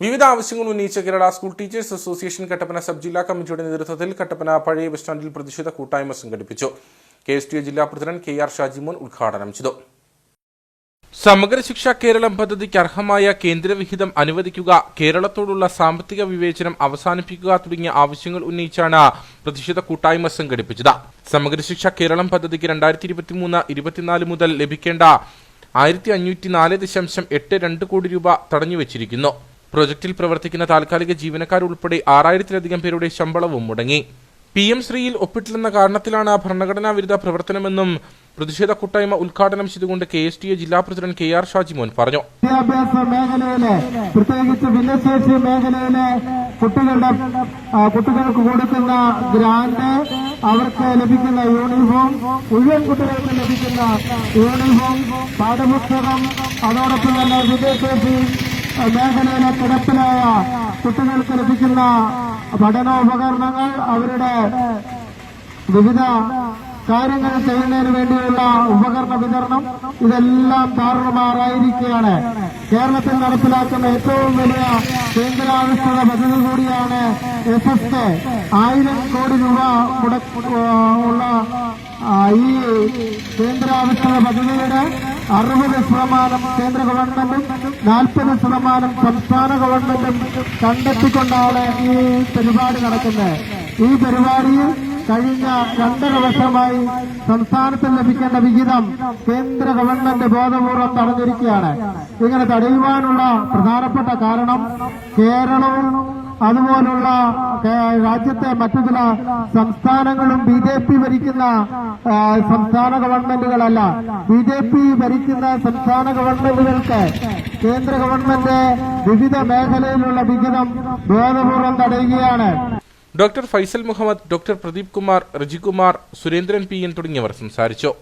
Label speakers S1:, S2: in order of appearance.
S1: വിവിധ ആവശ്യങ്ങൾ ഉന്നയിച്ച Kerala school teachers association Kattappana sub ജില്ലാ കമ്മിറ്റിയുടെ നേതൃത്വത്തിൽ കട്ടപ്പന പഴയ ബസ് സ്റ്റാൻഡിൽ പ്രതിഷേധ കൂട്ടായ്മ സംഘടിപ്പിച്ചു. കെ എസ് ടി ജില്ലാ പ്രസിഡന്റ് കെ ആർ ഷാജിമോൻ ഉദ്ഘാടനം ചെയ്തു. സമഗ്ര ശിക്ഷ കേരളം പദ്ധതിക്ക് അർഹമായ കേന്ദ്രവിഹിതം അനുവദിക്കുക കേരളത്തോടുള്ള സാമ്പത്തിക വിവേചനം അവസാനിപ്പിക്കുക തുടങ്ങിയ ആവശ്യങ്ങൾ ഉന്നയിച്ചാണ് പ്രതിഷേധ കൂട്ടായ്മ സംഘടിപ്പിച്ചത്. സമഗ്ര ശിക്ഷ കേരളം പദ്ധതിക്ക് രണ്ടായിരത്തി ഇരുപത്തിമൂന്ന് ഇരുപത്തിനാല് മുതൽ ലഭിക്കേണ്ട ആയിരത്തി അഞ്ഞൂറ്റി നാല് ദശാംശം എട്ട് രണ്ട് കോടി രൂപ തടഞ്ഞുവച്ചിരിക്കുന്നു. പ്രൊജക്ടിൽ പ്രവർത്തിക്കുന്ന താൽക്കാലിക ജീവനക്കാരുൾപ്പെടെ ആറായിരത്തിലധികം പേരുടെ ശമ്പളവും മുടങ്ങി. പി എം ശ്രീയിൽ ഒപ്പിട്ടില്ലെന്ന കാരണത്തിലാണ് ഭരണഘടനാ വിരുദ്ധ പ്രവർത്തനമെന്നും പ്രതിഷേധ കൂട്ടായ്മ ഉദ്ഘാടനം ചെയ്തുകൊണ്ട് കെ എസ് ടി എ ജില്ലാ പ്രസിഡന്റ് കെ ആർ ഷാജിമോൻ പറഞ്ഞു.
S2: വിദ്യാഭ്യാസ മേഖലയിലെ പ്രത്യേകിച്ച് ഭിന്നശേഷി മേഖലയിലെ കുട്ടികളുടെ കുട്ടികൾക്ക് കൊടുക്കുന്ന ഗ്രാൻഡ് അവർക്ക് ലഭിക്കുന്ന യൂണിഫോം മുഴുവൻ കുട്ടികൾക്ക് ലഭിക്കുന്ന യൂണിഫോം പാഠപുസ്തകം അതോടൊപ്പം തന്നെ വിദ്യാഭ്യാസ മേഖലയിലെ കിടപ്പിലായ കുട്ടികൾക്ക് ലഭിക്കുന്ന പഠനോപകരണങ്ങൾ അവരുടെ വിവിധ കാര്യങ്ങൾ ചെയ്യുന്നതിന് വേണ്ടിയുള്ള ഉപകരണ വിതരണം ഇതെല്ലാം താറുമാറായിരിക്കുകയാണ് കേരളത്തിൽ നടപ്പിലാക്കുന്ന ഏറ്റവും വലിയ കേന്ദ്രാവിഷ്കൃത പദ്ധതി കൂടിയാണ് എസ് എസ് കെ ആയിരം കോടി രൂപ ആ, ഈ കേന്ദ്രാവിഷ്കൃത പദ്ധതിയുടെ അറുപത് ശതമാനം കേന്ദ്ര ഗവൺമെന്റും നാൽപ്പത് ശതമാനം സംസ്ഥാന ഗവൺമെന്റും കണ്ടെത്തിക്കൊണ്ടാണ് ഈ പരിപാടി നടക്കുന്നത്. ഈ പരിപാടിയിൽ കഴിഞ്ഞ രണ്ടര വർഷമായി സംസ്ഥാനത്തിൽ ലഭിക്കേണ്ട വിഹിതം കേന്ദ്ര ഗവൺമെന്റ് ബോധപൂർവം തടഞ്ഞിരിക്കുകയാണ്. ഇങ്ങനെ തടയുവാനുള്ള പ്രധാനപ്പെട്ട കാരണം കേരളവും അതുപോലുള്ള രാജ്യത്തെ മറ്റു ചില സംസ്ഥാനങ്ങളും ബി ജെ പി ഭരിക്കുന്ന സംസ്ഥാന ഗവൺമെന്റുകളല്ല. ബി ജെ പി ഭരിക്കുന്ന സംസ്ഥാന ഗവൺമെന്റുകൾക്ക് കേന്ദ്ര ഗവൺമെന്റ് വിവിധ മേഖലയിലുള്ള വിഹിതം ബോധപൂർവം തടയുകയാണ്.
S1: Doctor Faisal Muhammad doctor Pradeep Kumar Rajikumar Surendran P N തുടങ്ങിയവർ സംസാരിച്ചു.